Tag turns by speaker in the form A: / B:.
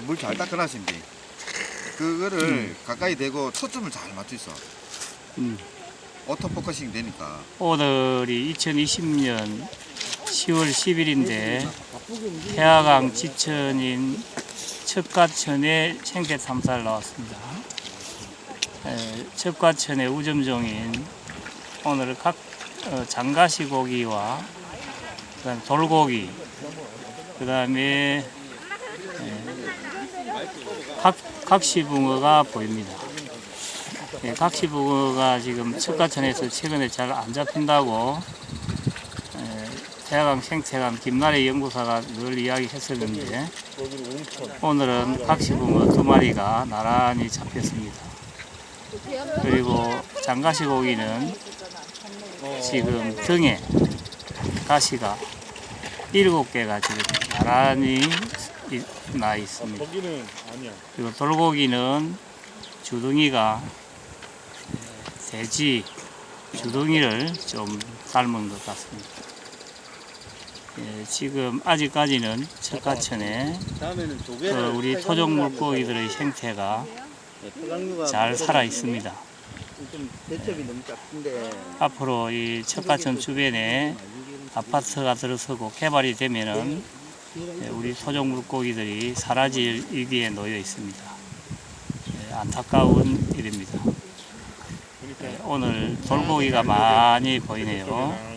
A: 물 잘 닦아놨습니다. 그거를 가까이 대고 초점을 잘 맞춰 있어.
B: 음.
A: 오토 포커싱 되니까.
B: 오늘이 2020년 10월 10일인데 태화강 지천인 첩가천에 생태 탐사를 나왔습니다. 에, 첩가천의 우점종인 오늘 각 어, 장가시 고기와 그다음 돌고기 그다음에 각 각시붕어가 보입니다. 예, 각시붕어가 지금 첩가천에서 최근에 잘 안 잡힌다고 에, 태화강 생태관 김나래 연구사가 늘 이야기했었는데 오늘은 각시붕어 두 마리가 나란히 잡혔습니다. 그리고 장가시 고기는 지금 등에 가시가 일곱 개가 지금 나란히 이- 나 있습니다.
C: 거기는 아니야.
B: 그리고 돌고기는 주둥이가 돼지 주둥이를 좀 닮은 것 같습니다. 예, 지금 아직까지는 척가천에
C: 다음에는
B: 그
C: 조개를
B: 우리 토종 물고기들의 생태가 잘 살아 있습니다.
C: 좀 대첩이 너무 작은데
B: 앞으로 이 척가천 주변에 아파트가 들어서고 개발이 되면은 예, 우리 토종 물고기들이 사라질 위기에 놓여 있습니다. 예, 안타까운 일입니다. 예, 오늘 돌고기가 많이 보이네요.